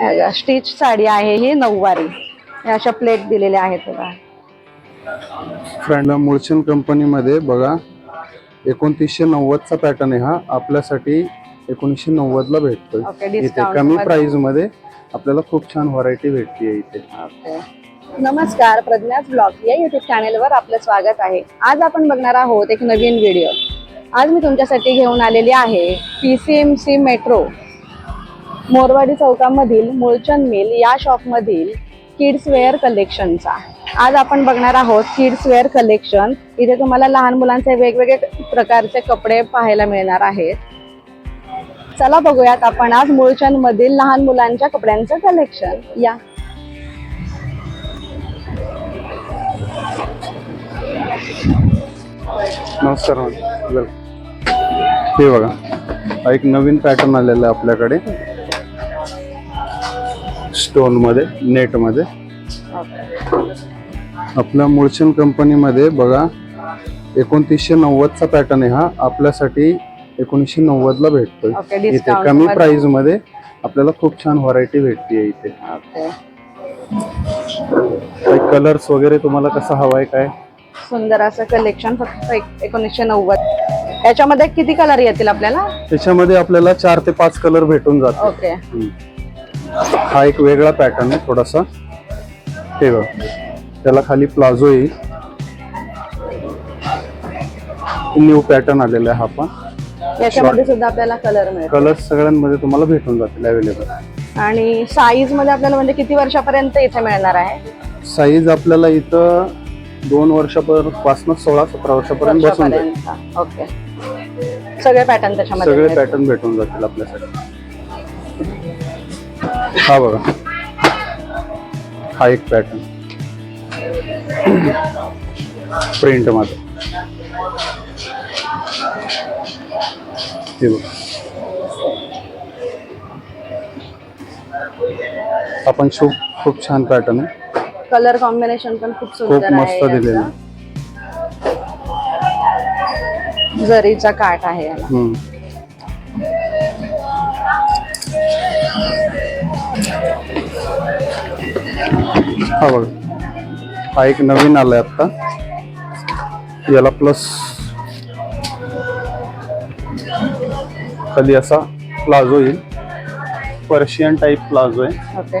Stitch sari आहे ही नऊवारी. या अशा प्लेट दिलेल्या आहेत बघा. फ्रेंडला मुळचंद कंपनीमध्ये बघा एकोणतीसशे नव्वदचा पॅटर्न आहे हा. आपल्यासाठी एकोणीसशे नव्वदला भेटतोय. इथे कमी प्राइसमध्ये आपल्याला खूप छान व्हरायटी भेटते इथे. नमस्कार प्रज्ञाच ब्लॉग या युट्यूब चॅनेलवर आपलं स्वागत आहे. आज आपण बघणार आहोत एक नवीन व्हिडिओ आज मी तुमच्यासाठी घेऊन आलेली आहे P C M C metro Morwadi चौकामधील Moolchand mill या शॉपमधील किड्स वेअर कलेक्शनचा आज आपण बघणार आहोत किड्स वेअर कलेक्शन इथे तुम्हाला लहान मुलांचे वेगवेगळे प्रकारचे कपडे पाहायला मिळणार आहेत. चला बघूयात आपण आज मूळचंद मधील लहान मुलांच्या कपड्यांचं कलेक्शन या. नमस्कार हे बघा एक नवीन पॅटर्न आलेला आहे आपल्याकडे. स्टोनमध्ये नेटमध्ये आपल्या मुळचंद कंपनीमध्ये बघा एकोणतीसशे नव्वदचा पॅटर्न आहे हा. आपल्यासाठी एकोणीसशे नव्वदला भेटतोय. इथे कमी. प्राइसमध्ये आपल्याला खूप छान व्हरायटी भेटते इथे. काही कलर्स वगैरे तुम्हाला कसं हवाय काय? सुंदर असं कलेक्शन फक्त एक- एकोणीसशे नव्वद. याच्यामध्ये किती कलर येतील आपल्याला? त्याच्यामध्ये आपल्याला चार ते पाच कलर भेटून जातात ओके. हा एक वेगळा पॅटर्न आहे थोडासा. हे बघ. त्याला खाली प्लाझो येईल. न्यू पॅटर्न आलेला आहे हा पण. याच्यामध्ये सुद्धा आपल्याला कलर मिळेल कलर्स सगळ्यांमध्ये तुम्हाला भेटून जातील अवेलेबल आणि साईजमध्ये आपल्याला म्हणजे किती वर्षापर्यंत इथे मिळणार आहे? साईज आपल्याला इथं दोन वर्षापासून सोळा सतरा वर्षापर्यंत बसून जाईल. वर्षापर्यंत. ओके सगळे पॅटर्न त्याच्यामध्ये सगळे. पॅटर्न भेटून जातील आपल्यासाठी. हा बघा. हा एक पॅटर्न प्रिंटमध्ये. हे बघ. आपण खूप खूप छान पॅटर्न आहे. कलर कॉम्बिनेशन पण खूप खूप आहे मस्त दिलेलं याचं. जरीचा काठ आहे याला. हम्म. हा बघ हा एक नवीन आलाय आता याला प्लस खाली असा प्लाझो येईल. पर्शियन टाईप प्लाझो आहे. ओके.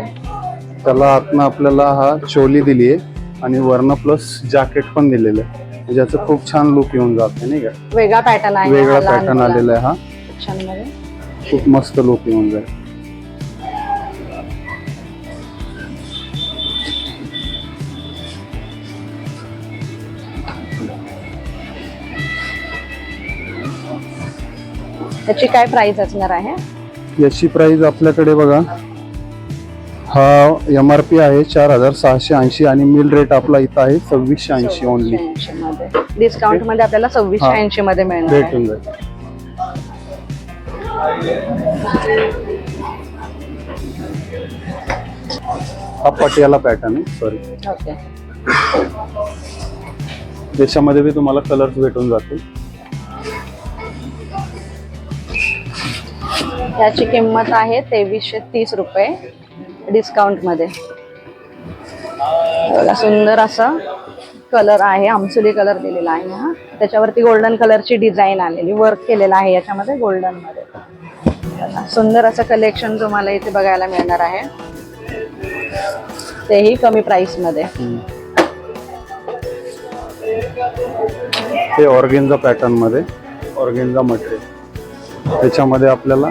त्याला आतनं आपल्याला हा चोली दिली आहे आणि वरनं प्लस जॅकेट पण दिलेलं आहे. ज्याचं खूप छान लुक येऊन जाते नाही का? वेगळा पॅटर्न आहे. वेगळा पॅटर्न आलेला आहे हा. खूप मस्त लुक येऊन जाईल. त्याची काय प्राइस असणार आहे? याची प्राइस आपल्याकडे बघा. हा एम आर पी आहे चार हजार सहाशे ऐंशी आणि मिल रेट आपला इथं आहे सव्वीसशे ऐंशी ओनली डिस्काउंटमध्ये आपल्याला सव्वीसशे. ऐंशी मध्ये मिळणार. भेटून जाईल. हा पटियाला पॅटर्न आहे सॉरी त्याच्यामध्ये बी तुम्हाला कलर्स भेटून जातील. याची किंमत आहे तेवीसशे तीस रुपये डिस्काउंटमध्ये. बघा, सुंदर असा कलर आहे आमसुली कलर दिलेला आहे हा. त्याच्यावरती गोल्डन कलरची डिझाईन आलेली वर्क केलेलं आहे याच्यामध्ये गोल्डनमध्ये सुंदर असं कलेक्शन तुम्हाला इथे बघायला मिळणार आहे. तेही कमी प्राईसमध्ये हे ऑर्गेन्झा पॅटर्नमध्ये ऑर्गेन्झा मटेरियल त्याच्यामध्ये आपल्याला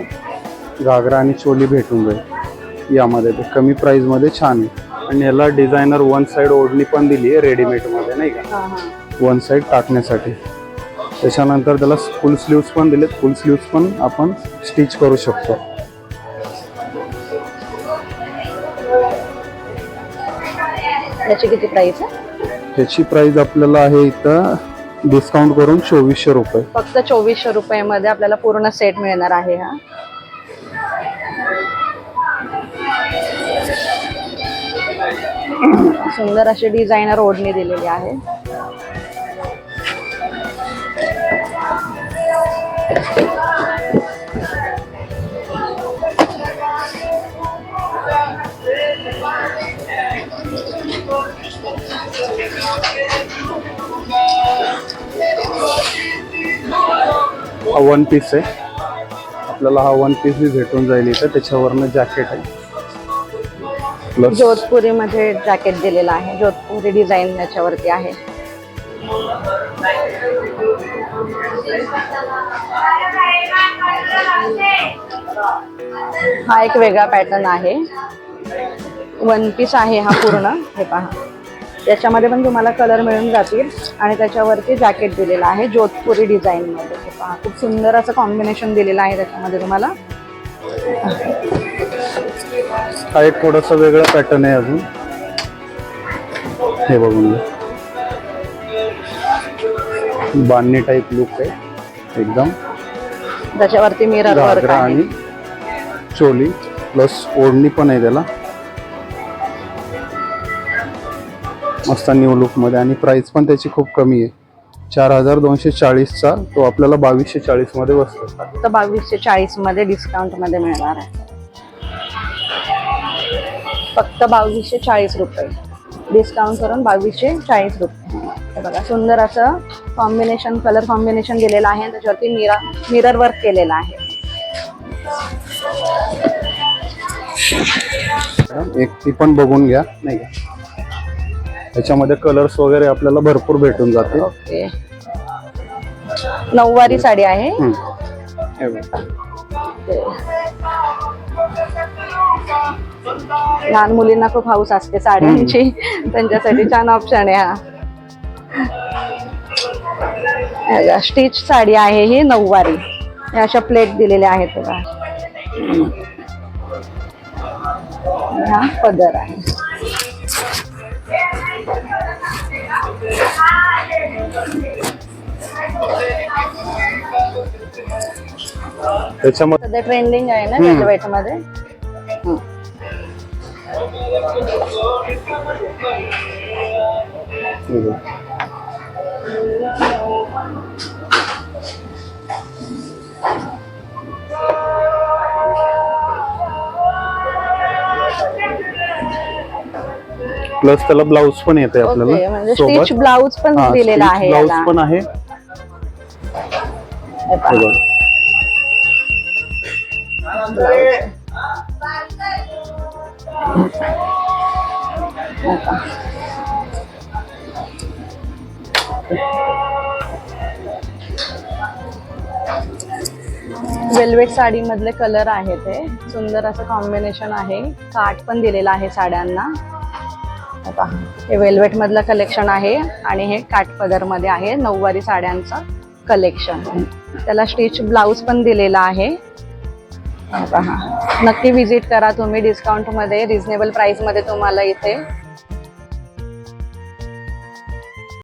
घागरा आणि चोली भेटून जाईल. यामध्ये ते कमी प्राइसमध्ये छान आहे. आणि याला डिझायनर वन साइड ओढणी पण दिली आहे रेडीमेडमध्ये नाही का? वन साइड टाकण्यासाठी. त्याच्यानंतर त्याला फुल स्लीव्स पण दिलेत. फुल स्लीव्स पण आपण स्टिच करू शकतो. त्याची प्राइस आपल्याला आहे इथं डिस्काउंट करून चोवीसशे रुपये. फक्त चोवीसशे रुपये मध्ये आपल्याला पूर्ण सेट मिळणार आहे हा. सुंदर अशी डिझायनर ओढणी दिलेली आहे. हा वन पीस आहे. आपल्याला हा वन पीस बी भेटून जाईल इथं. त्याच्यावरनं जॅकेट आहे. प्लस जोधपुरी मध्ये जॅकेट दिलेला आहे. जोधपुरी डिझाईन याच्यावरती आहे. हा एक वेगळा पॅटर्न आहे. वन पीस आहे हा पूर्ण. हे पहा. त्याच्यामध्ये पण तुम्हाला कलर मिळून जातील. आणि त्याच्यावरती जॅकेट दिलेलं आहे जोधपुरी डिझाईन मध्ये. हे पहा खूप सुंदर असं कॉम्बिनेशन दिलेलं आहे त्याच्यामध्ये तुम्हाला. हा एक थोडासा वेगळा पॅटर्न आहे अजून. हे बघून घ्या. बांधणी टाईप लुक आहे एकदम. त्याच्यावरती मिरर आणि चोली प्लस ओढणी पण आहे त्याला. मस्त न्यू लुकमध्ये. आणि प्राइस पण त्याची खूप कमी आहे. चार हजार दोनशे चाळीसचा तो आपल्याला बावीसशे चाळीसमध्ये बसतो. फक्त बावीसशे चाळीसमध्ये डिस्काउंटमध्ये मिळणार आहे. फक्त बावीसशे चाळीस रुपये. डिस्काउंट करून बावीसशे चाळीस रुपये. बघा सुंदर असं कॉम्बिनेशन कलर कॉम्बिनेशन दिलेलं आहे त्याच्यावरती मिरा मिरर वर्क केलेलं आहे. एक ती पण बघून घ्या. नाही का? त्याच्यामध्ये कलर्स वगैरे आपल्याला भरपूर भेटून जाते ओके. नऊवारी साडी आहे. हे बघा. लहान मुलींना खूप हाऊस असते साड्यांची. त्यांच्यासाठी छान ऑप्शन आहे हा. स्टिच साडी आहे ही नऊवारी. या अशा प्लेट दिलेल्या आहेत बघा. हा पदर आहे. त्याच्यामध्ये सध्या ट्रेंडिंग आहे ना हम्म. वेलवेटमध्ये हम्म. बघा. प्लस त्याला ब्लाऊज पण येते ओके आपल्याला म्हणजे स्टिच ब्लाऊज पण दिलेला आहे ब्लाऊज याला पण आहे. हे बघा. वेल्वेट साडी मधले कलर आहेत हे सुंदर असं कॉम्बिनेशन आहे. काठ पण दिलेला आहे साड्यांना. हे पहा. हे वेल्वेट मधलं कलेक्शन आहे आणि हे काठपदरमध्ये आहे. नऊवारी साड्यांचं कलेक्शन त्याला स्टिच ब्लाऊज पण दिलेला आहे. नक्की व्हिजिट करा. तुम्ही डिस्काउंटमध्ये रिझनेबल प्राईसमध्ये तुम्हाला इथे